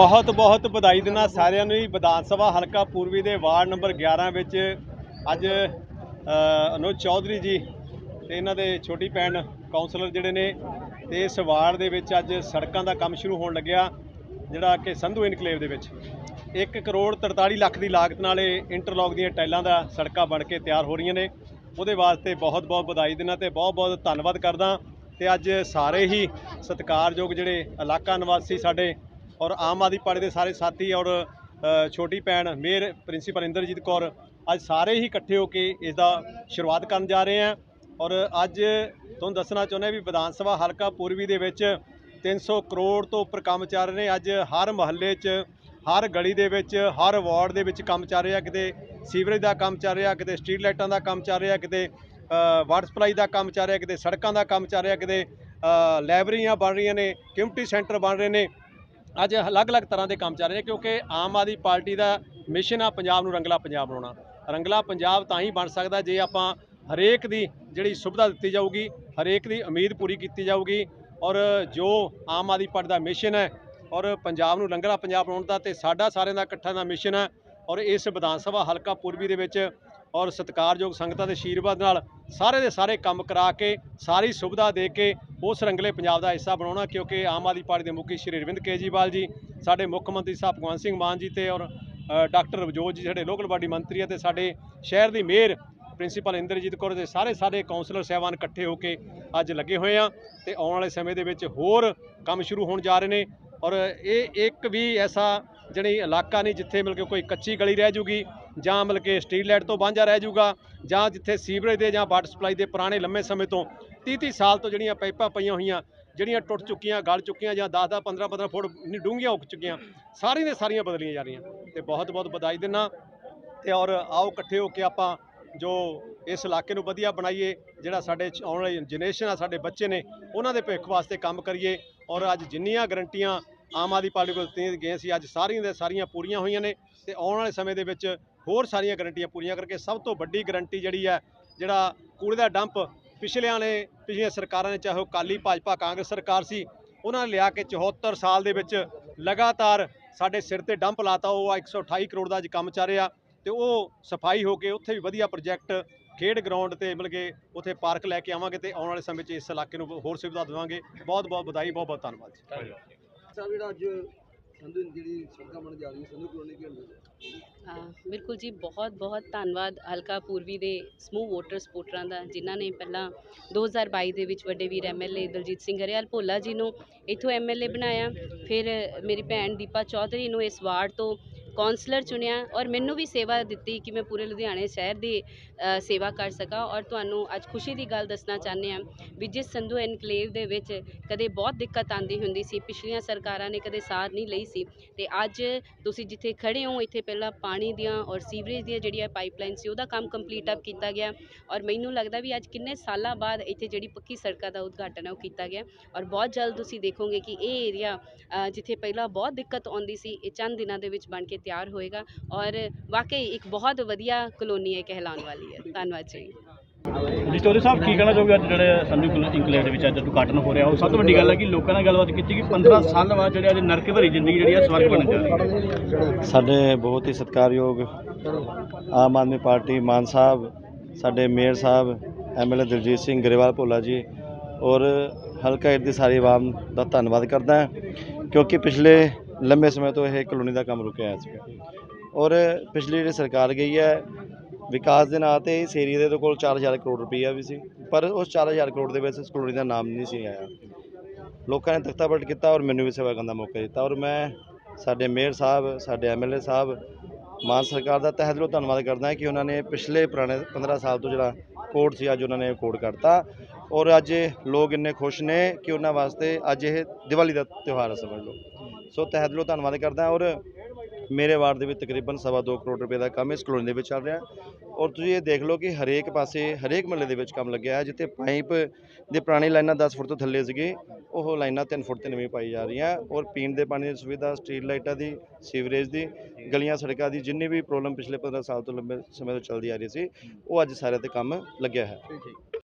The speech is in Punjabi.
ਬਹੁਤ ਬਹੁਤ ਵਧਾਈ ਦਿੰਦਾ ਸਾਰਿਆਂ ਨੂੰ ਹੀ ਵਿਧਾਨ ਸਭਾ ਹਲਕਾ ਪੂਰਬੀ ਦੇ ਵਾਰਡ ਨੰਬਰ 11 ਵਿੱਚ ਅੱਜ ਅ, ਅਨੁਜ ਚੌਧਰੀ ਜੀ ਤੇ ਇਹਨਾਂ ਦੇ ਛੋਟੀ ਭੈਣ ਕਾਉਂਸਲਰ ਜਿਹੜੇ ਨੇ ਤੇ ਇਸ ਵਾਰਡ ਦੇ ਵਿੱਚ ਅੱਜ ਸੜਕਾਂ ਦਾ ਕੰਮ ਸ਼ੁਰੂ ਹੋਣ ਲੱਗਿਆ ਜਿਹੜਾ ਕਿ ਸੰਧੂ ਇਨਕਲੇਵ ਦੇ ਵਿੱਚ। 1 ਕਰੋੜ 43 ਲੱਖ ਦੀ ਲਾਗਤ ਨਾਲ ਇਹ ਇੰਟਰਲੌਕ ਦੀਆਂ ਟਾਈਲਾਂ ਦਾ ਸੜਕਾਂ ਬਣ ਕੇ ਤਿਆਰ ਹੋ ਰਹੀਆਂ ਨੇ। ਉਹਦੇ ਵਾਸਤੇ ਬਹੁਤ ਬਹੁਤ ਵਧਾਈ ਦਿੰਦਾ ਤੇ ਬਹੁਤ ਬਹੁਤ ਧੰਨਵਾਦ ਕਰਦਾ। ਤੇ ਅੱਜ ਸਾਰੇ ਹੀ ਸਤਿਕਾਰਯੋਗ ਜਿਹੜੇ ਇਲਾਕਾ ਨਿਵਾਸੀ ਸਾਡੇ ਔਰ ਆਮ ਆਦਮੀ ਪਾਰਟੀ ਦੇ ਸਾਰੇ ਸਾਥੀ ਔਰ ਛੋਟੀ ਭੈਣ ਮੇਅਰ ਪ੍ਰਿੰਸੀਪਲ ਇੰਦਰਜੀਤ ਕੌਰ ਅੱਜ ਸਾਰੇ ਹੀ ਇਕੱਠੇ ਹੋ ਕੇ ਇਸ ਦਾ ਸ਼ੁਰੂਆਤ ਕਰਨ ਜਾ ਰਹੇ ਹਾਂ। ਔਰ ਅੱਜ ਤੁਹਾਨੂੰ ਦੱਸਣਾ ਚਾਹੁੰਦੇ ਹਾਂ ਵੀ ਵਿਧਾਨ ਸਭਾ ਹਲਕਾ ਪੂਰਬੀ ਦੇ ਵਿੱਚ 300 ਕਰੋੜ ਤੋਂ ਉੱਪਰ ਕੰਮ ਚੱਲ ਰਹੇ ਨੇ। ਅੱਜ ਹਰ ਮਹੱਲੇ 'ਚ, ਹਰ ਗਲੀ ਦੇ ਵਿੱਚ, ਹਰ ਵਾਰਡ ਦੇ ਵਿੱਚ ਕੰਮ ਚੱਲ ਰਿਹਾ, ਕਿਤੇ ਸੀਵਰੇਜ ਦਾ ਕੰਮ ਚੱਲ ਰਿਹਾ, ਕਿਤੇ ਸਟਰੀਟ ਲਾਈਟਾਂ ਦਾ ਕੰਮ ਚੱਲ ਰਿਹਾ, ਕਿਤੇ ਵਾਟਰ ਸਪਲਾਈ ਦਾ ਕੰਮ ਚੱਲ ਰਿਹਾ, ਕਿਤੇ ਸੜਕਾਂ ਦਾ ਕੰਮ ਚੱਲ ਰਿਹਾ, ਕਿਤੇ ਲਾਇਬ੍ਰੇਰੀਆਂ ਬਣ ਰਹੀਆਂ ਨੇ, ਕਮਿਊਨਿਟੀ ਸੈਂਟਰ ਬਣ ਰਹੇ ਨੇ। ਅੱਜ ਅਲੱਗ-ਅਲੱਗ ਤਰ੍ਹਾਂ ਦੇ ਕੰਮ ਚੱਲ ਰਹੇ ਕਿਉਂਕਿ ਆਮ ਆਦਮੀ ਪਾਰਟੀ ਦਾ ਮਿਸ਼ਨ ਆ ਪੰਜਾਬ ਨੂੰ ਰੰਗਲਾ ਪੰਜਾਬ ਬਣਾਉਣਾ। ਰੰਗਲਾ ਪੰਜਾਬ ਤਾਂ ਹੀ ਬਣ ਸਕਦਾ ਜੇ ਆਪਾਂ ਹਰੇਕ ਦੀ ਜਿਹੜੀ ਸੁਵਿਧਾ ਦਿੱਤੀ ਜਾਊਗੀ, ਹਰੇਕ ਦੀ ਉਮੀਦ ਪੂਰੀ ਕੀਤੀ ਜਾਊਗੀ ਔਰ ਜੋ ਆਮ ਆਦਮੀ ਪਾਰਟੀ ਦਾ ਮਿਸ਼ਨ ਹੈ ਔਰ ਪੰਜਾਬ ਨੂੰ ਰੰਗਲਾ ਪੰਜਾਬ ਬਣਾਉਣ ਦਾ ਤੇ ਸਾਡਾ ਸਾਰਿਆਂ ਦਾ ਇਕੱਠਾ ਦਾ ਮਿਸ਼ਨ ਹੈ ਔਰ ਇਸ ਵਿਧਾਨ ਸਭਾ ਹਲਕਾ ਪੂਰਬੀ ਦੇ ਵਿੱਚ ਔਰ ਸਤਿਕਾਰਯੋਗ ਸੰਗਤਾਂ ਦੇ ਆਸ਼ੀਰਵਾਦ ਨਾਲ ਸਾਰੇ ਦੇ ਸਾਰੇ ਕੰਮ ਕਰਾ ਕੇ, ਸਾਰੀ ਸੁਵਿਧਾ ਦੇ ਕੇ ਉਸ ਰੰਗਲੇ ਪੰਜਾਬ ਦਾ ਹਿੱਸਾ ਬਣਾਉਣਾ, ਕਿਉਂਕਿ ਆਮ ਆਦਮੀ ਪਾਰਟੀ ਦੇ ਮੁਖੀ ਸ਼੍ਰੀ ਅਰਵਿੰਦ ਕੇਜਰੀਵਾਲ ਜੀ, ਸਾਡੇ ਮੁੱਖ ਮੰਤਰੀ ਸਾਹਿਬ ਭਗਵੰਤ ਸਿੰਘ ਮਾਨ ਜੀ ਤੇ ਔਰ ਡਾਕਟਰ ਰਵਜੋਤ ਜੀ, ਸਾਡੇ ਲੋਕਲ ਬਾਡੀ ਮੰਤਰੀ ਆ ਤੇ ਸਾਡੇ ਸ਼ਹਿਰ ਦੀ ਮੇਅਰ ਪ੍ਰਿੰਸੀਪਲ ਇੰਦਰਜੀਤ ਕੌਰ ਦੇ ਸਾਰੇ ਸਾਰੇ ਕਾਉਂਸਲਰ ਸਹਿਬਾਨ ਇਕੱਠੇ ਹੋ ਕੇ ਅੱਜ ਲੱਗੇ ਹੋਏ ਆ ਤੇ ਆਉਣ ਵਾਲੇ ਸਮੇਂ ਦੇ ਵਿੱਚ ਹੋਰ ਕੰਮ ਸ਼ੁਰੂ ਹੋਣ ਜਾ ਰਹੇ ਨੇ ਔਰ ਇਹ ਇੱਕ ਵੀ ਐਸਾ ਜਿਹੜੀ ਇਲਾਕਾ ਨਹੀਂ ਜਿੱਥੇ ਮਿਲ ਕੇ ਕੋਈ ਕੱਚੀ ਗਲੀ ਰਹਿ ਜੂਗੀ ਜਾਂ ਮਤਲਬ ਕਿ ਸਟਰੀਟ ਲਾਈਟ ਤੋਂ ਵਾਂਝਾ ਰਹਿ ਜੂਗਾ ਜਾਂ ਜਿੱਥੇ ਸੀਵਰੇਜ ਦੇ ਜਾਂ ਵਾਟਰ ਸਪਲਾਈ ਦੇ ਪੁਰਾਣੇ ਲੰਮੇ ਸਮੇਂ ਤੋਂ 30 30 ਸਾਲ ਤੋਂ ਜਿਹੜੀਆਂ ਪਾਈਪਾਂ ਪਈਆਂ ਹੋਈਆਂ, ਜਿਹੜੀਆਂ ਟੁੱਟ ਚੁੱਕੀਆਂ, ਗਲ ਚੁੱਕੀਆਂ ਜਾਂ 10 10 15 15 ਫੁੱਟ ਇੰਨੀ ਡੂੰਘੀਆਂ ਹੋ ਚੁੱਕੀਆਂ, ਸਾਰੀਆਂ ਦੇ ਸਾਰੀਆਂ ਬਦਲੀਆਂ ਜਾ ਰਹੀਆਂ। ਤੇ ਬਹੁਤ ਬਹੁਤ ਵਧਾਈ ਦਿੰਨਾ। ਤੇ ਔਰ ਆਓ ਇਕੱਠੇ ਹੋ ਕੇ ਆਪਾਂ ਜੋ ਇਸ ਇਲਾਕੇ ਨੂੰ ਵਧੀਆ ਬਣਾਈਏ, ਜਿਹੜਾ ਸਾਡੇ ਆਉਣ ਵਾਲੀ ਜਨਰੇਸ਼ਨ ਆ, ਸਾਡੇ ਬੱਚੇ ਨੇ, ਉਹਨਾਂ ਦੇ ਭਵਿੱਖ ਵਾਸਤੇ ਕੰਮ ਕਰੀਏ। ਔਰ ਅੱਜ ਜਿੰਨੀਆਂ ਗਰੰਟੀਆਂ ਆਮ ਆਦਮੀ ਪਾਰਟੀ ਕੋਲ ਦਿੱਤੀਆਂ ਗਈਆਂ ਸੀ, ਅੱਜ ਸਾਰੀਆਂ ਦੇ ਸਾਰੀਆਂ ਪੂਰੀਆਂ ਹੋਈਆਂ ਨੇ। ਤੇ ਆਉਣ ਵਾਲੇ ਸਮੇਂ ਦੇ ਵਿੱਚ ਹੋਰ ਸਾਰੀਆਂ ਗਰੰਟੀਆਂ ਪੂਰੀਆਂ ਕਰਕੇ ਸਭ ਤੋਂ ਵੱਡੀ ਗਰੰਟੀ ਜਿਹੜੀ ਹੈ, ਜਿਹੜਾ ਕੂੜੇ ਦਾ ਡੰਪ ਪਿਛਲਿਆਂ ਨੇ, ਪਿਛਲੀਆਂ ਸਰਕਾਰਾਂ ਨੇ, ਚਾਹੇ ਉਹ ਕਾਲੀ ਭਾਜਪਾ, ਕਾਂਗਰਸ ਸਰਕਾਰ ਸੀ, ਉਹਨਾਂ ਨੇ ਲਿਆ ਕੇ 74 ਸਾਲ ਦੇ ਵਿੱਚ ਲਗਾਤਾਰ ਸਾਡੇ ਸਿਰ ਤੇ ਡੰਪ ਲਾਤਾ। ਉਹ 128 ਕਰੋੜ ਦਾ ਅੱਜ ਕੰਮ ਚੱਲ ਰਿਹਾ ਤੇ ਉਹ ਸਫ਼ਾਈ ਹੋ ਕੇ ਉੱਥੇ ਵੀ ਵਧੀਆ ਪ੍ਰੋਜੈਕਟ ਖੇਡ ਗਰਾਊਂਡ ਤੇ ਮਿਲ ਕੇ ਉੱਥੇ ਪਾਰਕ ਲੈ ਕੇ ਆਵਾਂਗੇ ਤੇ ਆਉਣ ਵਾਲੇ ਸਮੇਂ 'ਚ ਇਸ ਇਲਾਕੇ ਨੂੰ ਹੋਰ ਸੁਵਿਧਾ ਦੇਵਾਂਗੇ। ਬਹੁਤ ਬਹੁਤ ਵਧਾਈ ਬਹੁਤ ਬਹੁਤ ਧੰਨਵਾਦ ਜੀ। ਸਾਹਿਬ ਜਿਹੜਾ ਅੱਜ ਸੰਧੂ ਜਿਹੜੀ ਸੜਕਾਂ ਬਣ ਜਾ ਰਹੀ ਸੰਧੂ ਕਲੋਨੀ ਦੇ ਅੰਦਰ ਹਾਂ, ਬਿਲਕੁਲ ਜੀ ਬਹੁਤ ਬਹੁਤ ਧੰਨਵਾਦ ਹਲਕਾ ਪੂਰਬੀ ਦੇ ਸਮੂਹ ਵੋਟਰ ਸਪੋਰਟਰਾਂ ਦਾ ਜਿਨ੍ਹਾਂ ਨੇ ਪਹਿਲਾਂ 2022 ਦੇ ਵਿੱਚ ਵੱਡੇ ਵੀਰ ਐਮਐਲਏ ਦਲਜੀਤ ਸਿੰਘ ਹਰਿਆਲ ਭੋਲਾ ਜੀ ਨੂੰ ਇੱਥੋਂ ਐਮਐਲਏ ਬਣਾਇਆ। ਫਿਰ ਮੇਰੀ ਭੈਣ ਦੀਪਾ ਚੌਧਰੀ ਨੂੰ ਇਸ ਵਾਰਡ ਤੋਂ ਕੌਂਸਲਰ ਚੁਣਿਆ ਔਰ ਮੈਨੂੰ ਵੀ ਸੇਵਾ ਦਿੱਤੀ ਕਿ ਮੈਂ ਪੂਰੇ ਲੁਧਿਆਣੇ ਸ਼ਹਿਰ ਦੀ ਸੇਵਾ ਕਰ ਸਕਾਂ ਔਰ ਤੁਹਾਨੂੰ ਅੱਜ ਖੁਸ਼ੀ ਦੀ ਗੱਲ ਦੱਸਣਾ ਚਾਹੁੰਦੇ ਹਾਂ ਵੀ ਜਿਸ ਸੰਧੂ ਐਨਕਲੇਵ ਦੇ ਵਿੱਚ ਕਦੇ ਬਹੁਤ ਦਿੱਕਤ ਆਂਦੀ ਹੁੰਦੀ ਸੀ, ਪਿਛਲੀਆਂ ਸਰਕਾਰਾਂ ਨੇ ਕਦੇ ਸਾਰ ਨਹੀਂ ਲਈ ਸੀ ਤੇ ਅੱਜ ਤੁਸੀਂ ਜਿੱਥੇ ਖੜੇ ਹੋ, ਇੱਥੇ ਪਹਿਲਾਂ ਪਾਣੀ ਦੀਆਂ ਔਰ ਸੀਵਰੇਜ ਦੀਆਂ ਜਿਹੜੀਆਂ ਪਾਈਪਲਾਈਨ ਸੀ ਉਹਦਾ ਕੰਮ ਕੰਪਲੀਟ ਅਪ ਕੀਤਾ ਗਿਆ ਔਰ ਮੈਨੂੰ ਲੱਗਦਾ ਵੀ ਅੱਜ ਕਿੰਨੇ ਸਾਲਾਂ ਬਾਅਦ ਇੱਥੇ ਜਿਹੜੀ ਪੱਕੀ ਸੜਕਾਂ ਦਾ ਉਦਘਾਟਨ ਹੈ ਉਹ ਕੀਤਾ ਗਿਆ ਔਰ ਬਹੁਤ ਜਲਦ ਤੁਸੀਂ ਦੇਖੋਗੇ ਕਿ ਇਹ ਏਰੀਆ ਜਿੱਥੇ ਪਹਿਲਾਂ ਬਹੁਤ ਦਿੱਕਤ ਆਉਂਦੀ ਸੀ, ਇਹ ਚੰਦ ਦਿਨਾਂ ਦੇ ਵਿੱਚ ਬਣ ਕੇ ਤਿਆਰ ਹੋਏਗਾ ਔਰ ਵਾਕਈ ਇੱਕ ਬਹੁਤ ਵਧੀਆ ਕਲੋਨੀ ਹੈ ਕਹਿਲਾਉਣ ਵਾਲੀ ਹੈ। ਧੰਨਵਾਦ ਜੀ। ਜੀ ਚੌਧਰੀ ਸਾਹਿਬ ਕੀ ਕਹਿਣਾ ਚਾਹੋਗੇ ਅੱਜ ਜਿਹੜੇ ਸੰਧੂ ਦੇ ਵਿੱਚ ਅੱਜ ਉਦਘਾਟਨ ਹੋ ਰਿਹਾ? ਉਹ ਸਭ ਤੋਂ ਵੱਡੀ ਗੱਲ ਹੈ ਕਿ ਲੋਕਾਂ ਨਾਲ ਗੱਲਬਾਤ ਕੀਤੀ ਕਿ 15 ਸਾਲ ਬਾਅਦ ਜਿਹੜੇ ਅੱਜ ਨਰਕ ਭਰੀ ਜ਼ਿੰਦਗੀ ਜਿਹੜੀ ਹੈ ਸਵਰਗ ਬਣਨ ਜਾ ਰਹੀ ਹੈ। ਸਾਡੇ ਬਹੁਤ ਹੀ ਸਤਿਕਾਰਯੋਗ ਆਮ ਆਦਮੀ ਪਾਰਟੀ ਮਾਨ ਸਾਹਿਬ ਸਾਡੇ ਮੇਅਰ ਸਾਹਿਬ ਐਮਐਲਏ ਦਲਜੀਤ ਸਿੰਘ ਗਰੇਵਾਲ ਭੋਲਾ ਜੀ ਔਰ ਹਲਕਾ ਏਡ ਦੀ ਸਾਰੀ ਆਵਾਮ ਦਾ ਧੰਨਵਾਦ ਕਰਦਾ ਹਾਂ। ਕਿਉਂਕਿ ਪਿਛਲੇ ਲੰਬੇ ਸਮੇਂ ਤੋਂ ਇਹ ਕਲੋਨੀ ਦਾ ਕੰਮ ਰੁਕਿਆ ਹੋਇਆ ਸੀਗਾ। ਔਰ ਪਿਛਲੀ ਜਿਹੜੀ ਸਰਕਾਰ ਗਈ ਹੈ, ਵਿਕਾਸ ਦੇ ਨਾਂ ਤੇ ਇਸ ਏਰੀਏ ਦੇ ਕੋਲ 4000 ਕਰੋੜ ਰੁਪਈਆ ਵੀ ਸੀ, ਪਰ ਉਸ 4000 ਕਰੋੜ ਦੇ ਵਿੱਚ ਇਸ ਕਲੋਨੀ ਦਾ ਨਾਮ ਨਹੀਂ ਸੀ ਆਇਆ। ਲੋਕਾਂ ਨੇ ਤਖਤਾ ਪਲਟ ਕੀਤਾ ਔਰ ਮੈਨੂੰ ਵੀ ਸੇਵਾ ਕਰਨ ਦਾ ਮੌਕਾ ਦਿੱਤਾ ਔਰ ਮੈਂ ਸਾਡੇ ਮੇਅਰ ਸਾਹਿਬ, ਸਾਡੇ ਐਮਐਲਏ ਸਾਹਿਬ, ਮਾਨ ਸਰਕਾਰ ਦਾ ਤਹਿ ਦਿਲੋਂ ਧੰਨਵਾਦ ਕਰਦਾ ਕਿ ਉਹਨਾਂ ਨੇ ਪਿਛਲੇ ਪੁਰਾਣੇ 15 ਸਾਲ ਤੋਂ ਜਿਹੜਾ ਕੋਡ ਸੀ, ਅੱਜ ਉਹਨਾਂ ਨੇ ਕੋਡ ਕਰਤਾ ਔਰ ਅੱਜ ਲੋਕ ਇੰਨੇ ਖੁਸ਼ ਨੇ ਕਿ ਉਹਨਾਂ ਵਾਸਤੇ ਅੱਜ ਇਹ ਦੀਵਾਲੀ ਦਾ ਤਿਉਹਾਰ ਹੈ ਸਮਝ ਲਓ। ਸੋ ਤਹਿ ਦਿਲੋਂ ਧੰਨਵਾਦ ਕਰਦਾ ਔਰ ਮੇਰੇ ਵਾਰਡ ਦੇ ਵਿੱਚ ਤਕਰੀਬਨ ਸਵਾ ਦੋ ਕਰੋੜ ਰੁਪਏ ਦਾ ਕੰਮ ਇਸ ਕਲੋਨੀ ਦੇ ਵਿੱਚ ਚੱਲ ਰਿਹਾ ਔਰ ਤੁਸੀਂ ਇਹ ਦੇਖ ਲਓ ਕਿ ਹਰੇਕ ਪਾਸੇ, ਹਰੇਕ ਮਹੱਲੇ ਦੇ ਵਿੱਚ ਕੰਮ ਲੱਗਿਆ ਹੈ, ਜਿੱਥੇ ਪਾਈਪ ਦੇ ਪੁਰਾਣੀ ਲਾਈਨਾਂ 10 ਫੁੱਟ ਤੋਂ ਥੱਲੇ ਸੀਗੀ, ਉਹ ਲਾਈਨਾਂ 3 ਫੁੱਟ ਤੇ ਨਵੀਂ ਪਾਈ ਜਾ ਰਹੀਆਂ ਔਰ ਪੀਣ ਦੇ ਪਾਣੀ ਦੀ ਸੁਵਿਧਾ, ਸਟਰੀਟ ਲਾਈਟਾਂ ਦੀ, ਸੀਵਰੇਜ ਦੀ, ਗਲੀਆਂ, ਸੜਕਾਂ ਦੀ ਜਿੰਨੀ ਵੀ ਪ੍ਰੋਬਲਮ ਪਿਛਲੇ 15 ਸਾਲ ਤੋਂ ਲੰਬੇ ਸਮੇਂ ਤੋਂ ਚੱਲਦੀ ਆ ਰਹੀ ਸੀ, ਉਹ ਅੱਜ ਸਾਰੇ ਤੇ ਕੰਮ ਲੱਗਿਆ ਹੈ।